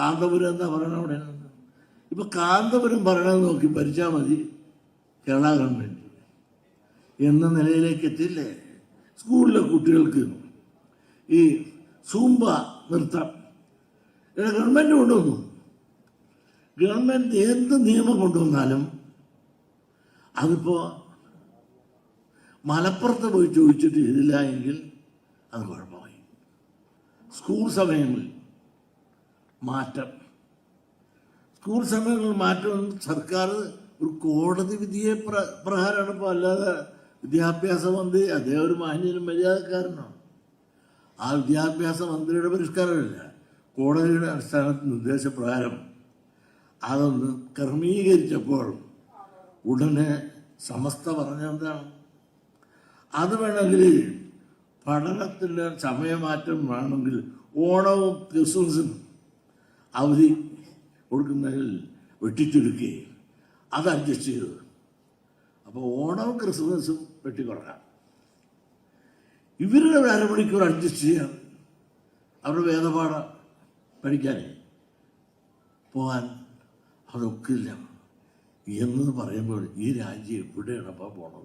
കാന്തപുരം എന്താ പറയണ അവിടെ? ഇപ്പൊ കാന്തപുരം പറയണത് നോക്കി ഭരിച്ചാൽ മതി. കേരള ഗവൺമെന്റ്. എന്ന നിലയിലേക്ക് എത്തില്ലേ സ്കൂളിലെ കുട്ടികൾക്ക് ഈ സൂമ്പ നൃത്തം. ഇവിടെ ഗവൺമെന്റ് കൊണ്ടുവന്നു. ഗവൺമെന്റ് എന്ത് നിയമം കൊണ്ടുവന്നാലും അതിപ്പോ മലപ്പുറത്ത് പോയി ചോദിച്ചിട്ട് ചെയ്തില്ല എങ്കിൽ അത് കുഴപ്പമായി. സ്കൂൾ സമയങ്ങളിൽ മാറ്റം. സ്കൂൾ സമയങ്ങളിൽ മാറ്റം സർക്കാർ ഒരു കോടതി വിധിയെ പ്ര പ്രകാരമാണ് ഇപ്പോൾ അല്ലാതെ വിദ്യാഭ്യാസ മന്ത്രി അദ്ദേഹം ഒരു മാന്യനും മര്യാദക്കാരനാണ് ആ വിദ്യാഭ്യാസ മന്ത്രിയുടെ പരിഷ്കാരമില്ല. കോടതിയുടെ അടിസ്ഥാനത്തിൽ നിർദ്ദേശപ്രകാരം അതൊന്ന് ക്രമീകരിച്ചപ്പോൾ ഉടനെ സമസ്ത പറഞ്ഞെന്താണ് അത് വേണമെങ്കിൽ പഠനത്തിന്റെ സമയമാറ്റം വേണമെങ്കിൽ ഓണവും ക്രിസ്മസും അവധി കൊടുക്കുന്നതിൽ വെട്ടിച്ചുരുക്കുകയും അത് അഡ്ജസ്റ്റ് ചെയ്തു അപ്പോൾ ഓണവും ക്രിസ്മസും വെട്ടിക്കുറക്കാം. ഇവരുടെ ഒരു അരമണിക്കൂർ അഡ്ജസ്റ്റ് ചെയ്യാൻ അവരുടെ വേദപാഠ പഠിക്കാനേ പോകാൻ അതൊക്കില്ല. എന്ന് പറയുമ്പോൾ ഈ രാജ്യം എവിടെയാണ് അപ്പോൾ പോണത്?